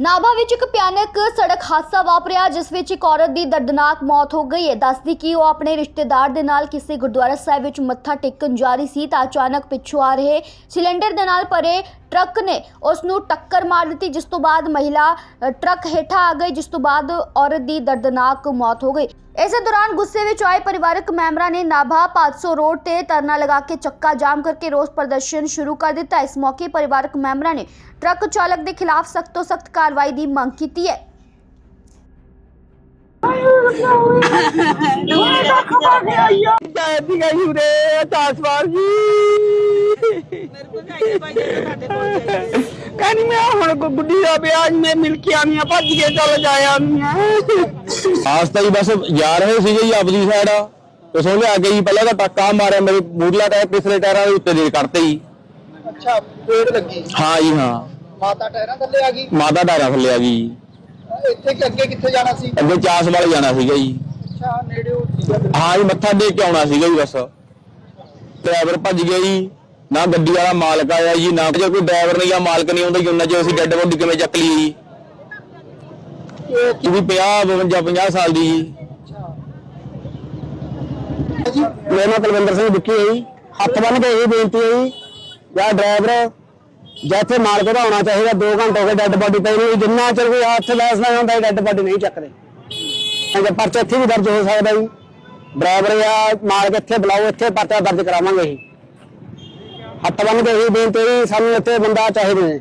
ਨਾਭਾ ਵਿੱਚ ਇੱਕ ਭਿਆਨਕ ਸੜਕ ਹਾਦਸਾ ਵਾਪਰਿਆ, ਜਿਸ ਵਿੱਚ ਇੱਕ ਔਰਤ ਦੀ ਦਰਦਨਾਕ ਮੌਤ ਹੋ ਗਈ। ਹੈ ਦੱਸਦੀ ਕਿ ਉਹ ਆਪਣੇ ਰਿਸ਼ਤੇਦਾਰ ਦੇ ਨਾਲ ਕਿਸੇ ਗੁਰਦੁਆਰਾ ਸਾਹਿਬ ਵਿੱਚ ਮੱਥਾ ਟੇਕਣ ਜਾ ਰਹੀ ਸੀ ਤਾਂ ਅਚਾਨਕ ਪਿੱਛੋਂ ਆ ਰਹੇ ਸਿਲੰਡਰ ਦੇ ਨਾਲ ਭਰੇ ਟਰੱਕ ਨੇ ਉਸ ਨੂੰ ਟੱਕਰ ਮਾਰ ਦਿੱਤੀ, ਜਿਸ ਤੋਂ ਬਾਅਦ ਮਹਿਲਾ ਟਰੱਕ ਹੇਠਾਂ ਆ ਗਈ, ਜਿਸ ਤੋਂ ਬਾਅਦ ਔਰਤ ਦੀ ਦਰਦਨਾਕ ਮੌਤ ਹੋ ਗਈ। ਇਸੇ ਦੌਰਾਨ ਗੁੱਸੇ ਵਿੱਚ ਆਏ ਪਰਿਵਾਰਕ ਮੈਂਬਰਾਂ ਨੇ ਨਾਭਾ 500 ਰੋਡ ਤੇ ਧਰਨਾ ਲਗਾ ਕੇ ਚੱਕਾ ਜਾਮ ਕਰਕੇ ਰੋਸ ਪ੍ਰਦਰਸ਼ਨ ਸ਼ੁਰੂ ਕਰ ਦਿੱਤਾ। ਇਸ ਮੌਕੇ ਪਰਿਵਾਰਕ ਮੈਂਬਰਾਂ ਨੇ ਟਰੱਕ ਚਾਲਕ ਦੇ ਖਿਲਾਫ ਸਖਤ ਤੋਂ ਸਖਤ ਕਾਰਵਾਈ ਦੀ ਮੰਗ ਕੀਤੀ ਹੈ। ਜਾਇਦੀ ਗਈ ਉਰੇ ਤਾਸਵਾਰ ਜੀ ਕਹਿੰਦੀ ਮੈਂ ਹੁਣ ਗੁੱਡੀ ਦਾ ਵਿਆਹ ਮੈਂ ਮਿਲ ਕੇ ਆਨੀਆਂ ਭੱਜ ਕੇ ਚੱਲ ਜਾਇਆ ਆਨੀਆਂ ਆਸਤਾ ਹੀ ਬਸ ਜਾ ਰਹੇ ਸੀਗੇ ਜੀ ਆਪਦੀ ਸਾਈਡ ਤੇ ਸੋ ਲਿਆ ਕੇ ਜੀ ਪਹਿਲਾਂ ਤਾਂ ਟੱਕਾ ਮਾਰਿਆ ਮੇਰੇ ਮੂਰਲਾ ਟਾਇਰ ਪਿਛਲੇ ਟਾਇਰਾਂ ਦੇ ਉੱਤੇ ਦੇ ਕੱਟਤੇ ਜੀ। ਅੱਛਾ ਪੇੜ ਲੱਗੀ। ਹਾਂ ਜੀ ਹਾਂ। ਮਾਤਾ ਟਾਇਰਾਂ ਥੱਲੇ ਆ ਗਈ? ਮਾਤਾ ਟਾਇਰਾਂ ਥੱਲੇ ਆ ਗਈ। ਜੀ ਇੱਥੇ ਕਿ ਅੱਗੇ ਕਿੱਥੇ ਜਾਣਾ ਸੀ? ਅੱਗੇ ਚਾਸ ਵਾਲੇ ਜਾਣਾ ਸੀਗਾ ਜੀ। ਅੱਛਾ ਨੇੜੇ ਹੋ ਸੀਗਾ ਹਾਂ ਜੀ ਮੱਥਾ ਟੇਕ ਕੇ ਆਉਣਾ ਸੀਗਾ ਜੀ ਬਸ। ਡਰਾਈਵਰ ਭੱਜ ਗਿਆ ਜੀ। ਨਾ ਗੱਡੀ ਵਾਲਾ ਮਾਲਕ ਆਇਆ ਜੀ, ਨਾ ਜੇ ਕੋਈ ਡਰਾਈਵਰ ਨਹੀਂ ਆ ਮਾਲਕ ਨਹੀਂ ਆਉਂਦਾ ਜੀ, ਉਹਨਾਂ ਚ ਅਸੀਂ ਡੈੱਡ ਬੋਡੀ ਕਿਵੇਂ ਚੱਕ ਲਈ ਜੀ? ਇਹ ਵੀ 50 52 50 ਸਾਲ ਦੀ ਜੀ। ਮੇਰਾ ਨਾਮ ਕੁਲਵਿੰਦਰ ਸਿੰਘ ਵਿੱਕੀ ਹੈ ਜੀ। ਹੱਥ ਬੰਨ ਕੇ ਇਹ ਬੇਨਤੀ ਹੈ ਜੀ, ਜਾਂ ਡਰਾਈਵਰ ਜਾਂ ਇੱਥੇ ਮਾਲਕ ਦਾ ਹੋਣਾ ਚਾਹੀਦਾ 2 ਘੰਟੇ ਹੋ ਗਏ ਡੈੱਡ ਬੋਡੀ ਪਈ ਨੂੰ ਜਿੰਨਾ ਚਿਰ ਕੋਈ ਹੱਥ ਲੈਸ ਨਾ ਹੁੰਦਾ ਡੈੱਡ ਬੋਡੀ ਨਹੀਂ ਚੱਕਦੇ। ਕਿਉਂਕਿ ਪਰਚਾ ਇੱਥੇ ਵੀ ਦਰਜ ਹੋ ਸਕਦਾ ਜੀ। ਡਰਾਈਵਰ ਜਾਂ ਮਾਲਕ ਇੱਥੇ ਬੁਲਾਓ, ਇੱਥੇ ਪਰਚਾ ਦਰਜ ਕਰਾਵਾਂਗੇ ਜੀ। ਹੱਥ ਬੰਨ ਕੇ ਇਹ ਬੇਨਤੀ ਹੈ ਜੀ ਸਾਨੂੰ ਇੱਥੇ ਬੰਦਾ ਚਾਹੀਦਾ ਹੈ।